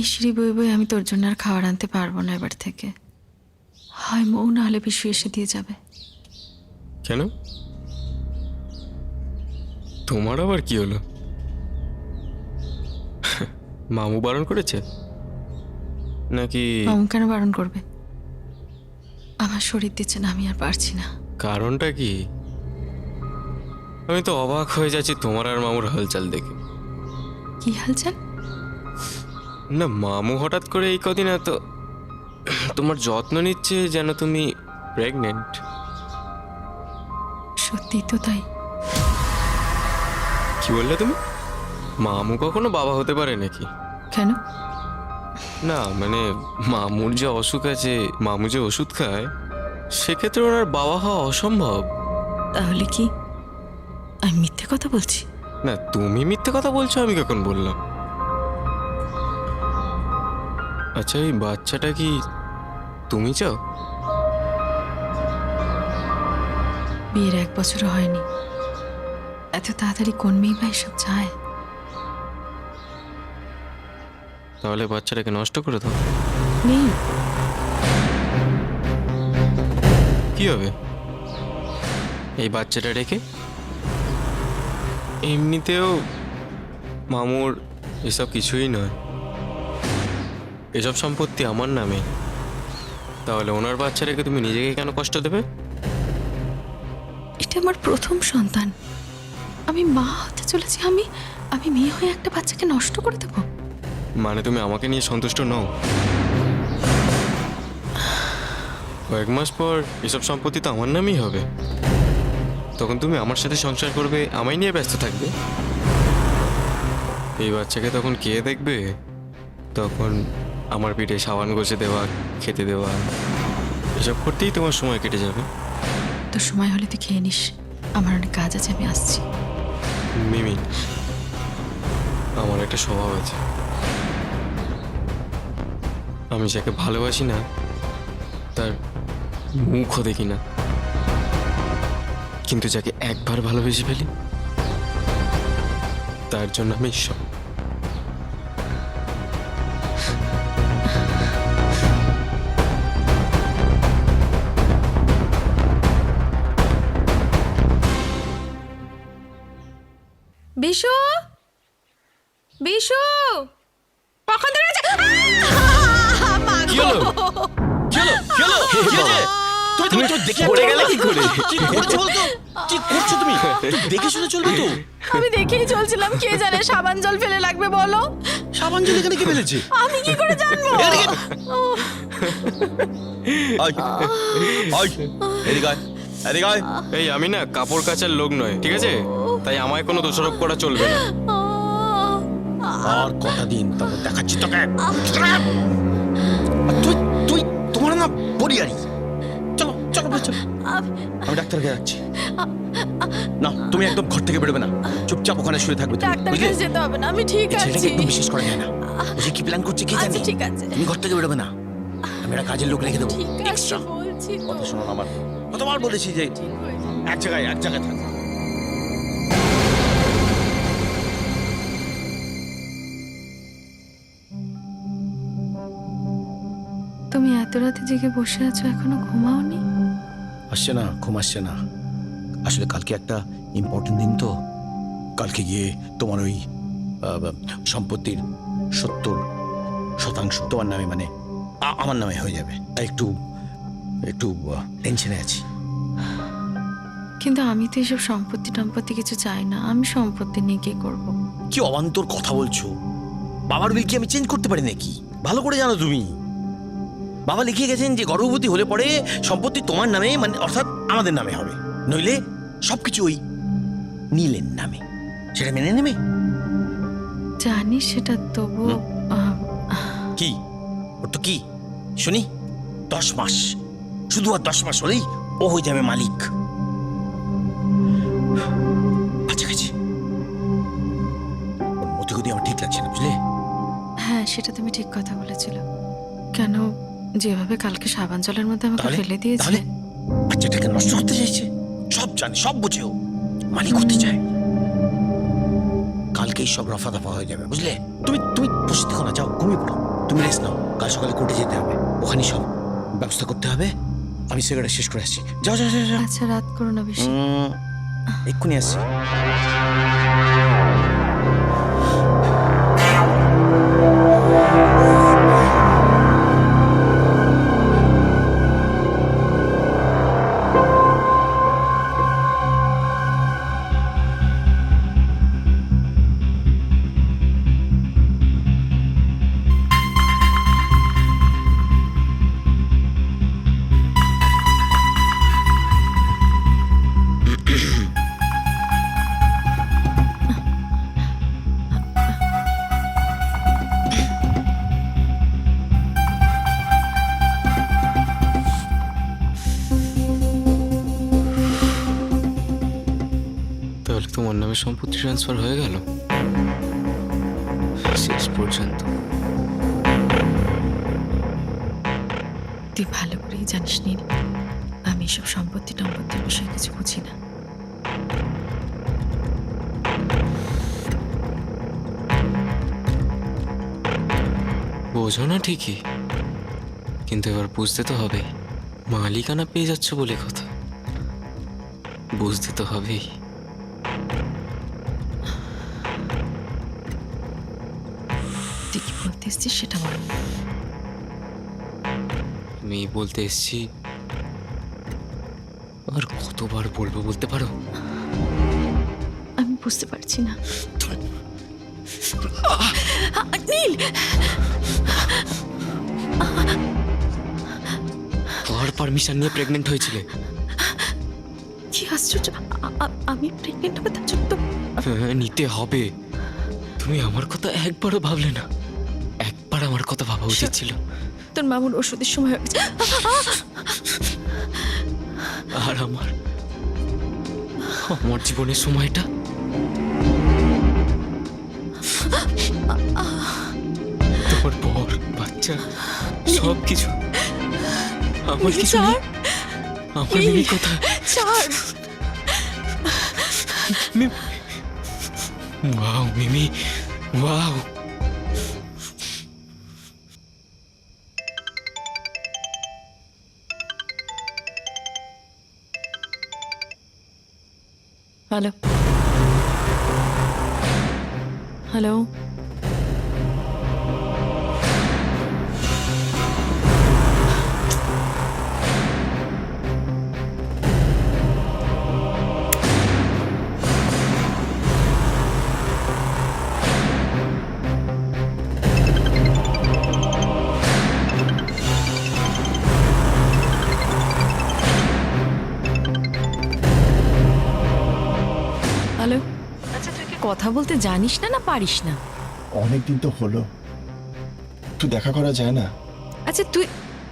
এই সিঁড়ি বই বই আমি তোর জন্য আর খাবার আনতে পারব না এবার থেকে। হয় মৌ না হলে বিশু এসে দিয়ে যাবে। কেন? তোমার আবার কি হলো? মামু বারণ করেছে? নাকি মামু কেন বারণ করবে? আমার শরীর দিচ্ছে না আমি আর পারছি না। কারণটা কি? আমি তো অবাক হয়ে যাচ্ছি তোমার আর মামুর হালচাল দেখে। কি হালচাল? না মামু হঠাৎ করে এই কদিন এত তোমার যত্ন নিচ্ছে যেন তুমি প্রেগনেন্ট সত্যি তো তাই। কি বললে তুমি? মামু কখনো বাবা হতে পারে নাকি? কেন? না মানে মামুর যে অসুখ আছে মামু যে ওষুধ খায় সেক্ষেত্রে ওনার বাবা হওয়া অসম্ভব। তাহলে কি আমি মিথ্যে কথা বলছি? না তুমি মিথ্যে কথা বলছো আমি কখন বললাম? আচ্ছা এই বাচ্চাটা কি তুমি চাও? বিয়ের এক বছরও হয়নি। এত তাড়াতাড়ি কোন মেয়ে বা এসব চায়? তাহলে বাচ্চাটাকে নষ্ট করে দাও। নেই। কি হবে? এই বাচ্চাটা রেখে এমনিতেও মামুর এসব কিছুই নয়। এসব সম্পত্তি আমার নামে। তাহলে ওনার বাচ্চা রেখে তুমি নিজেকে কেন কষ্ট দেবে? এটা আমার প্রথম সন্তান। আমি মা হতে চলেছি আমি আমি মেয়ে হয়ে একটা বাচ্চাকে নষ্ট করে দেবো। মানে তুমি আমাকে নিয়ে সন্তুষ্ট নও? কয়েক মাস পর এসব সম্পত্তি তো আমার নামেই হবে। তখন তুমি আমার সাথে সংসার করবে আমায় নিয়ে ব্যস্ত থাকবে? এই বাচ্চাকে তখন কে দেখবে? তখন আমার পিঠে সাবান ঘষে দেওয়া খেতে দেওয়া। এসব করতেই তোমার সময় কেটে যাবে। তোর সময় হলে তুই খেয়ে নিস। আমার অনেক কাজ আছে আমি আসছি। মিমি আমার একটা স্বভাব আছে। আমি যাকে ভালোবাসি না তার মুখও দেখি না। কিন্তু যাকে একবার ভালোবেসে ফেলি তার জন্য আমি সব বিশু? বিশু? কখন ধরে হয়েছে? তুমি তুমি তো দেখে পড়ে গেলে কি করে? কি করছ বলতো? কি করছ তুমি? তুমি দেখে শুনে চলবে তো। আমি দেখেই চলছিলাম কে জানে সাবান জল ফেলে লাগবে বলো। সাবান জল এখানে কে ফেলেছে? আমি করে জানব? এই আমি না কাপড় কাচার লোক নয় ঠিক আছে? তাই আমায় কোনো দোষারোপ করা চলবে না। আর কটা দিন তারপর দেখাচ্ছি তোকে। তুই তুই তোমার না বলিয়ারি চলো চলো ভাই, চলো। আমি ডাক্তারকে যাচ্ছি না তুমি একদম ঘর থেকে বেরোবে না। চুপচাপ ওখানে শুয়ে থাকবে তুমি? যেতে হবে না আমি ঠিক এই ছেলেটাকে আছি। একদম বিশ্বাস করা যায় না। ও যে কি প্ল্যান করছে কে আচ্ছা ঠিক আছে। তুমি ঘর থেকে বেরোবে না। আমি একটা কাজের লোক রেখে দেবো। ঠিক আছে এক্সট্রা বলছি কথা শোনো না আমার। কতবার বলেছি যে এক জায়গায় এক জায়গায় থাক। এত রাতে জেগে বসে আছো এখনও ঘুমাওনি? আসছে না ঘুম আসছে না। আসলে কালকে একটা ইম্পর্টেন্ট দিন তো। কালকে গিয়ে তোমার ওই সম্পত্তির সত্তর শতাংশ তোমার নামে মানে আমার নামে হয়ে যাবে। একটু একটু টেনশনে আছি। কিন্তু আমি তো এসব সম্পত্তি টম্পত্তি কিছু চাই না। আমি সম্পত্তি নিয়ে কি করব? কি অবান্তর কথা বলছো? বাবার বিল কি আমি চেঞ্জ করতে পারি নাকি? ভালো করে জানো তুমি। বাবা লিখে গেছেন যে গর্ভবতী হলে পরে সম্পত্তি তোমার নামে মানে অর্থাৎ আমাদের নামে হবে। নইলে সবকিছু ওই নীলের নামে। সেটা মেনে নেবে? জানি সেটা তবু কি? ওর তো কি? শুনি। দশ মাস। শুধু আর দশ মাস হলেই ও হয়ে যাবে মালিক। আচ্ছা গেছে। আমার ঠিক লাগছে না বুঝলে? হ্যাঁ সেটা তুমি ঠিক কথা বলেছিল। কেন যেভাবে কালকে সাবান জলের মধ্যে আমাকে তাহলে ফেলে দিয়েছে তাহলে বাচ্চাটাকে নষ্ট করতে চাইছে? সব জানে সব বুঝেও। মালিক হতে চায়। কালকেই সব রফা দফা হয়ে যাবে বুঝলে? তুমি তুমি বসে থেকো না যাও ঘুমিয়ে পড়ো। তুমি রেস্ট নাও। কাল সকালে কোর্টে যেতে হবে। ওখানেই সব ব্যবস্থা করতে হবে। আমি সিগারেট শেষ করে আসছি। যাও যাও যাও যাও। আচ্ছা রাত করো না বেশি। উম, এক্ষুনি আসছি। তাহলে তোমার নামে সম্পত্তি ট্রান্সফার হয়ে গেল? শেষ পর্যন্ত। তুই ভালো করেই জানিস নীল। আমি এসব সম্পত্তি টম্পত্তির বিষয়ে কিছু বুঝি না। বোঝো না ঠিকই। কিন্তু এবার বুঝতে তো হবে মালিকানা পেয়ে যাচ্ছ বলে কথা। বুঝতে তো হবেই। এসছিস সেটা বল। আমি বলতে এসছি আর কতবার বলব বলতে পারো? আমি বুঝতে পারছি না। নীল! কার পারমিশন নিয়ে প্রেগনেন্ট হয়েছিলে। কি আশ্চর্য! আমি প্রেগনেন্ট হবে তার জন্য নিতে হবে। তুমি আমার কথা একবারও ভাবলে না। একবার আমার কথা ভাবা উচিত ছিল তোর মামুর ওষুধের সময় হয়ে গেছে। আর আমার আমার জীবনের সময়টা তোমার বর বাচ্চা সব কিছু আমার কিছু আমার মিমি কোথায় ছাড়। Wow Mimi wow hello hello কথা বলতে জানিস না না পারিস না? অনেক দিন তো হলো। একটু দেখা করা যায় না। আচ্ছা তুই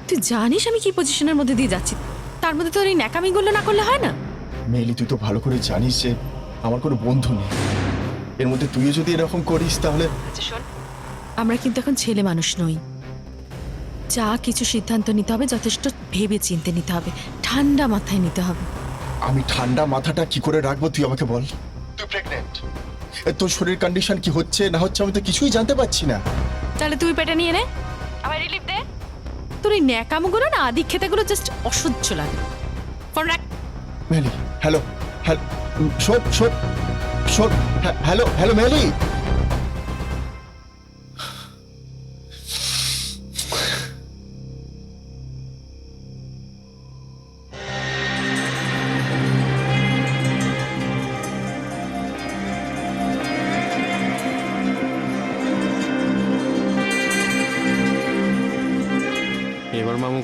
তুই জানিস আমি কি পজিশনের মধ্যে দিয়ে যাচ্ছি? তার মধ্যে তোর এই ন্যাকামিগুলো না করলে হয় না? মেলি তুই তো ভালো করে জানিস যে আমার কোনো বন্ধু নেই। এর মধ্যে তুইও যদি এরকম করিস তাহলে আচ্ছা শোন। আমরা কিন্তু এখন ছেলে মানুষ নই। যা কিছু সিদ্ধান্ত নিতে হবে যথেষ্ট ভেবে চিনতে নিতে হবে। ঠান্ডা মাথায় নিতে হবে। আমি ঠান্ডা মাথাটা কি করে রাখব তুই আমাকে বল। তুই প্রেগনেন্ট তোর শরীর কন্ডিশন কি হচ্ছে? না হচ্ছে আমি তো কিছুই জানতে পারছি না। তাহলে তুই পেটে নিয়ে নে। আমার রিলিফ দে। তোর এই ন্যাকামগুলো না আদি খেতেগুলো জাস্ট অসহ্য লাগে। ফোন রাখ। মেলি হ্যালো হ্যালো শোন শোন শোন হ্যাঁ, হ্যালো হ্যালো মেলি।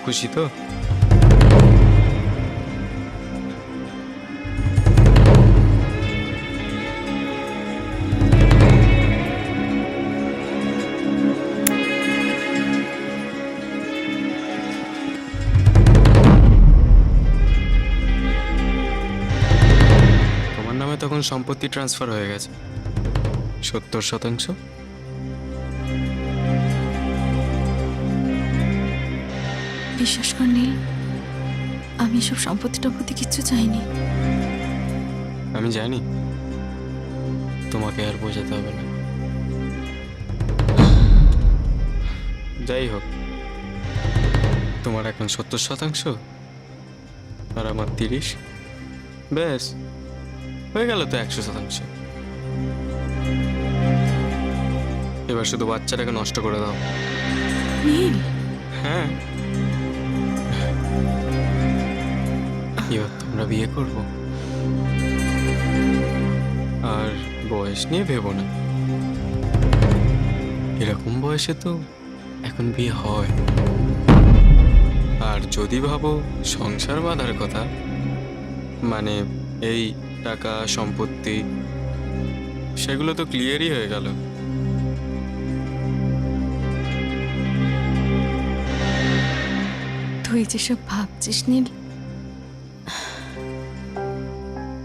খুশি তো? তোমার নামে তখন সম্পত্তি ট্রান্সফার হয়ে গেছে। সত্তর শতাংশ? বিশ্বাস কর নীল আমি এসব সম্পত্তি টম্পত্তি কিচ্ছু চাইনি। আমি জানি। তোমাকে আর বোঝাতে হবে না। যাই হোক তোমার এখন সত্তর শতাংশ আর আমার তিরিশ। ব্যাস হয়ে গেল তো একশো শতাংশ। এবার শুধু বাচ্চাটাকে নষ্ট করে দাও। হ্যাঁ। এবার তোমরা বিয়ে করব। আর বয়স নিয়ে ভেবো না। এরকম বয়সে তো এখন বিয়ে হয়। আর যদি ভাবো সংসার বাঁধার কথা মানে এই টাকা, সম্পত্তি, সেগুলো তো ক্লিয়ারই হয়ে গেল। তুই যেসব ভাবছিস নীল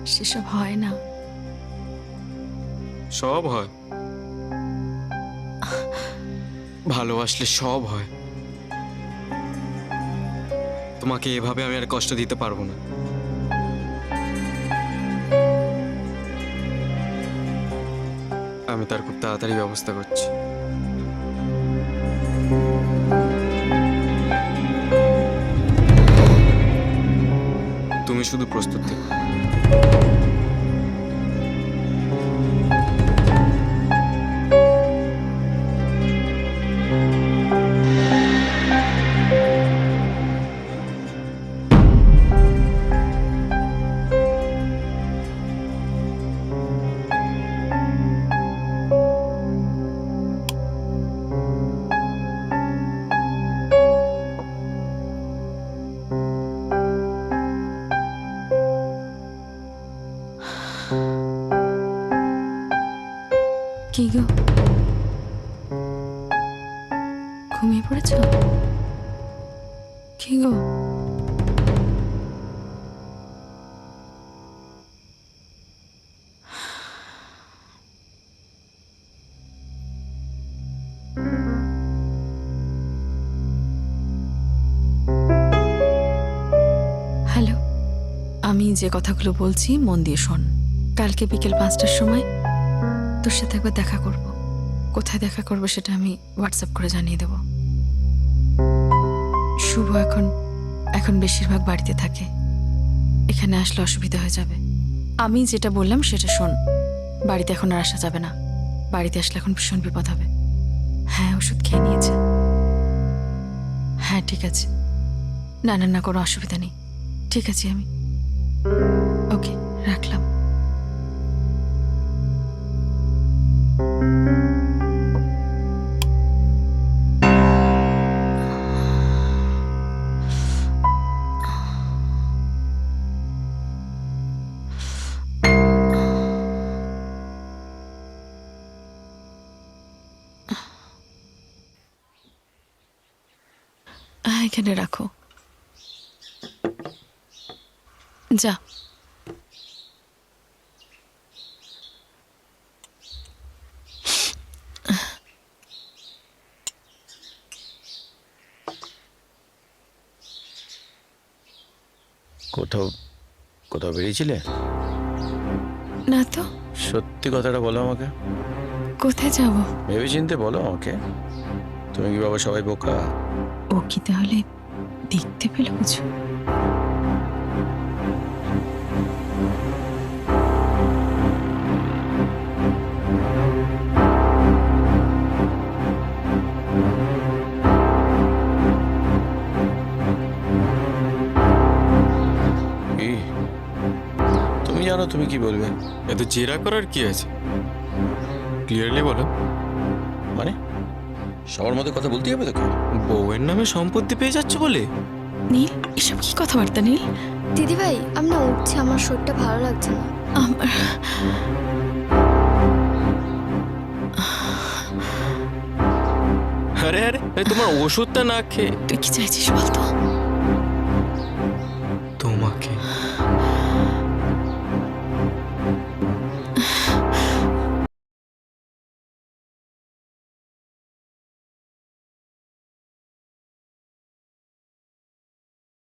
সেসব হয় না। সব হয়? ভালোবাসলে সব হয়। তোমাকে এভাবে আমি আর কষ্ট দিতে পারব না। আমি তার খুব তাড়াতাড়ি ব্যবস্থা করছি। তুমি শুধু প্রস্তুত থেকো। ঘুমিয়ে পড়েছ? কি গো? হ্যালো, আমি যে কথাগুলো বলছি, মন দিয়ে শোন। কালকে বিকেল পাঁচটার সময় তোর সাথে একবার দেখা করব। কোথায় দেখা করব সেটা আমি হোয়াটসঅ্যাপ করে জানিয়ে দেব। শুভ এখন এখন বেশিরভাগ বাড়িতে থাকে। এখানে আসলে অসুবিধা হয়ে যাবে। আমি যেটা বললাম সেটা শোন। বাড়িতে এখন আর আসা যাবে না। বাড়িতে আসলে এখন ভীষণ বিপদ হবে। হ্যাঁ ওষুধ খেয়ে নিয়েছে। হ্যাঁ ঠিক আছে। না না না, কোনো অসুবিধা নেই। ঠিক আছে আমি। ওকে, রাখলাম। এখানে রাখো। যা। কোথাও কোথাও বেরিয়েছিলে? না তো। সত্যি কথাটা বলো আমাকে। কোথায় যাব? ভেবে চিনতে বলো আমাকে। তুমি কি বাবা সবাই বোকা? ও কি তাহলে দেখতে পেল কিছু? কি? তুমি জানো তুমি কি বলবে? এত জেরা করার কি আছে? ক্লিয়ারলি বলো। মানে? সবার মধ্যে কথা বলতে হবে তোকে। বউয়ের নামে সম্পত্তি পেয়ে যাচ্ছ বলে? নীল এসব কি কথাবার্তা নীল? দিদি ভাই আমি না উঠছি আমার শরীরটা ভালো লাগছে না। আমার আরে আরে আরে, তোমার ওষুধটা না খেয়ে তুই কি চাইছিস বলতো?